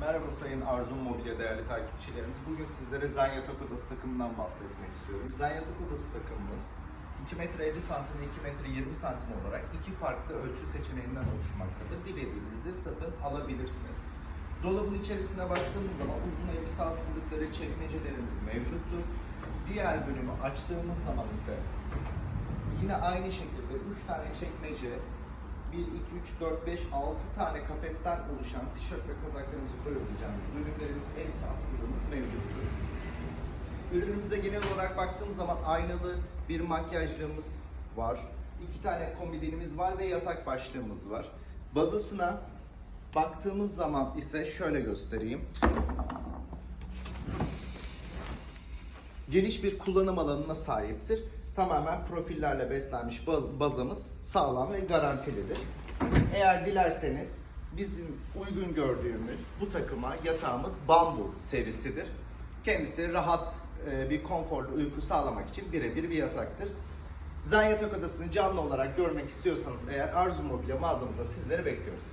Merhaba Sayın Arzum Mobilya değerli takipçilerimiz. Bugün sizlere Zen Yatak Odası takımından bahsetmek istiyorum. Zen Yatak Odası takımımız 2 metre 50 santim ve 2 metre 20 santim olarak iki farklı ölçü seçeneğinden oluşmaktadır. Dilediğinizi satın alabilirsiniz. Dolabın içerisine baktığımız zaman uzun elbise askılıkları, çekmecelerimiz mevcuttur. Diğer bölümü açtığımız zaman ise yine aynı şekilde 3 tane çekmece, 1, 2, 3, 4, 5, 6 tane kafesten oluşan tişört ve kazaklarımızı koyabileceğimiz ürünlerimiz, elbise askılığımız mevcuttur. Ürünümüze genel olarak baktığımız zaman aynalı bir makyajlığımız var. iki tane komodinimiz var ve yatak başlığımız var. Bazısına baktığımız zaman ise şöyle göstereyim. Geniş bir kullanım alanına sahiptir. Tamamen profillerle beslenmiş baz- bazamız sağlam ve garantilidir. Eğer dilerseniz bizim uygun gördüğümüz bu takıma yatağımız bambu serisidir. Kendisi rahat e, bir konforlu uyku sağlamak için birebir bir yataktır. Zen Yatak Odası'nı canlı olarak görmek istiyorsanız eğer Arzu Mobilya mağazamızda sizleri bekliyoruz.